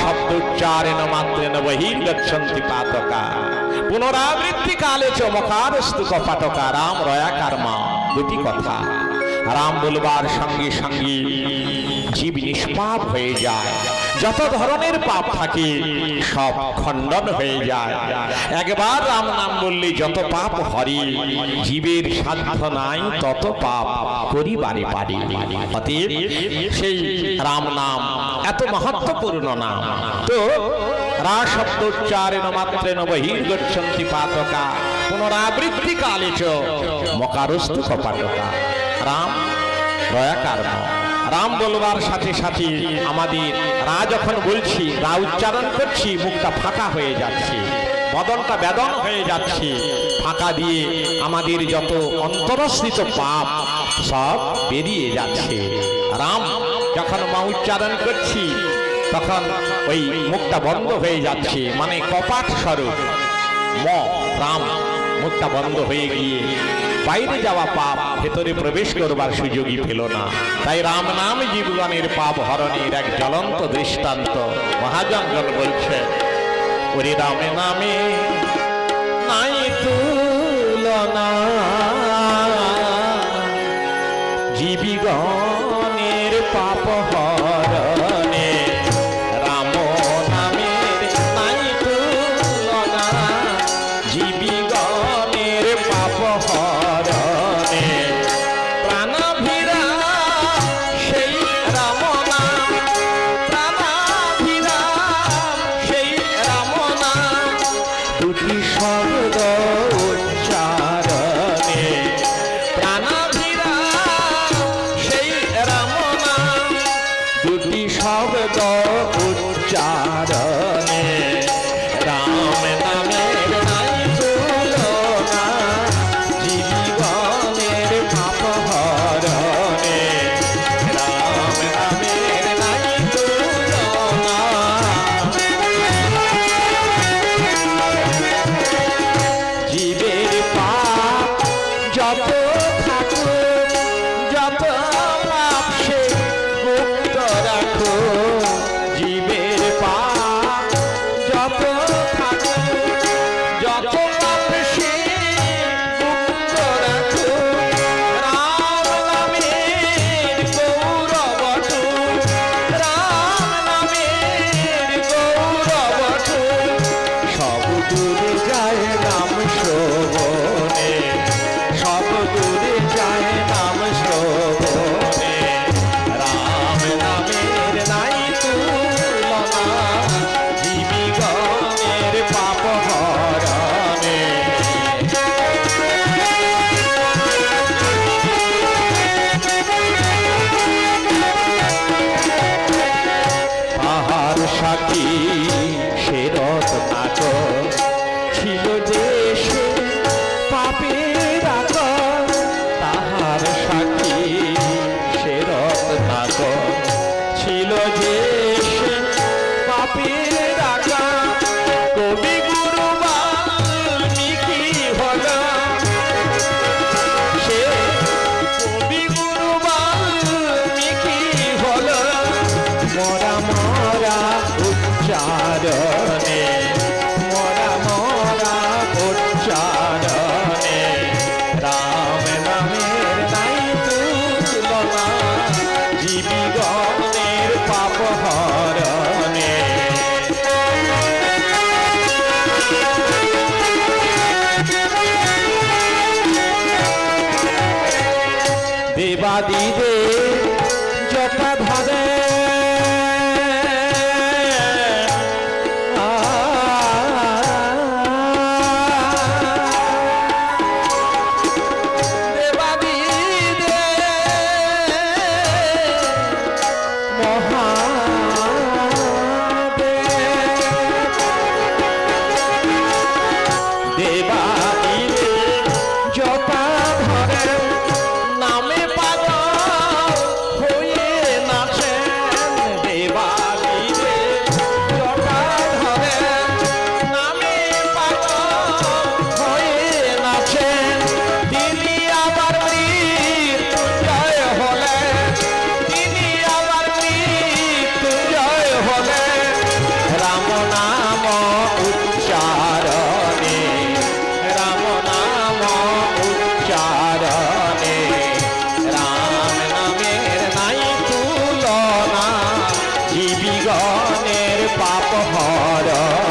শব্দোচ্চারেণ মাত্রেণ বহির্গচ্ছন্তি পাতকা পুনরাবৃত্তি কালে চমকারস্তু কপাটকা রাম রয়া কার্মা। দুটি কথা। রাম বলবার সঙ্গে সঙ্গে জীব নিষ্পাপ হয়ে যায়। যত ধরনের পাপ থাকে, সব খণ্ডন হয়ে যায়। একবার রাম নাম বললে, যত পাপ হরে, জীবের সাধ্য নাই, তত পাপ করিবারে পারে। অতএব সেই রাম নাম এত মহত্বপূর্ণ নাম। তো রা শব্দোচ্চারেণ মাত্রেণ বহির্গচ্ছন্তি পাতকা, পুনরাবৃত্তি কালে চ মকারস্তু কপাটকা। রাম রয়াকার্ম রাম বলবার সাথে সাথে আমাদের রা যখন বলছি, রা উচ্চারণ করছি, মুখটা ফাঁকা হয়ে যাচ্ছে, বদনটা বেদন হয়ে যাচ্ছে। ফাঁকা দিয়ে আমাদের যত অন্তরস্থিত পাপ, সব বেরিয়ে যাচ্ছে। রাম যখন মা উচ্চারণ করছি, তখন ওই মুখটা বন্ধ হয়ে যাচ্ছে মানে কপাট স্বরূপ ম, রাম। মুখটা বন্ধ হয়ে গিয়ে বাইরে যাওয়া পাপ ভেতরে প্রবেশ করবার সুযোগই পেল না। তাই রাম নাম জীবগণের পাপ হরণের এক জ্বলন্ত দৃষ্টান্ত মহাজঙ্গল বলছে, ওরে রামে নামে নাই তুলনা happy. दी दे বিগণের পাপ হরণ